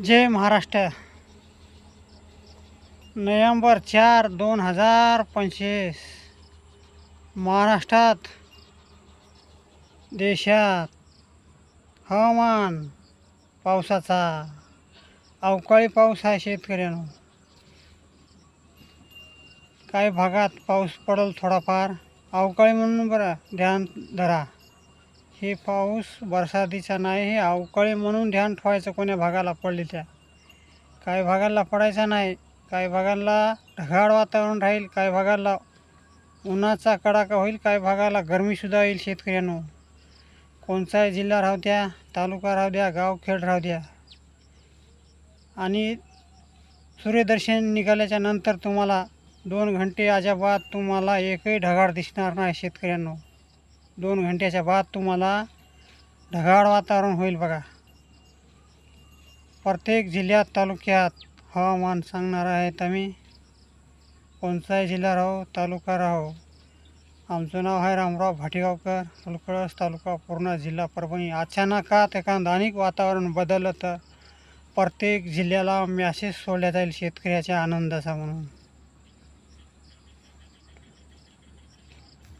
जय Maharashtra. November चार दोन हजार पंचवीस. महाराष्ट्रात देशात हवामान पावसाचा अवकाळी पाऊस आहे शेतकऱ्यांनो. काही भागात पाऊस पडेल थोडाफार. अवकाळी म्हणून बरं ध्यान धरा. हे पाऊस बरसातीचा नाही हे अवकाळी म्हणून ध्यान ठेवायचं कोण्या भागाला पडली त्या. काही भागाला पडायचा नाही काही भागाला ढगाळ वातावरण राहील काही भागाला उन्हाचा कडाका होईल काही भागाला गरमीसुद्धा येईल शेतकऱ्यांनो. कोणताही जिल्हा राहू द्या तालुका राहू द्या गावखेड राहू द्या. आणि सूर्यदर्शन निघाल्याच्या नंतर तुम्हाला दोन घंटे अजाबात तुम्हाला एकही ढगाळ दिसणार नाही शेतकऱ्यांनो. दोन घंट्याच्या बाद तुम्हाला ढगाळ वातावरण होईल बघा. प्रत्येक जिल्ह्यात तालुक्यात हवामान सांगणार आहेत आम्ही. कोणताही जिल्हा राहो तालुका राहो. आमचं नाव आहे रामराव भाटेगावकर फुलकळस तालुका पूर्णा जिल्हा परभणी. अचानकात एखादं अनेक वातावरण बदललं तर प्रत्येक जिल्ह्याला मॅसेज सोडल्या जाईल शेतकऱ्याच्या आनंदाचा म्हणून.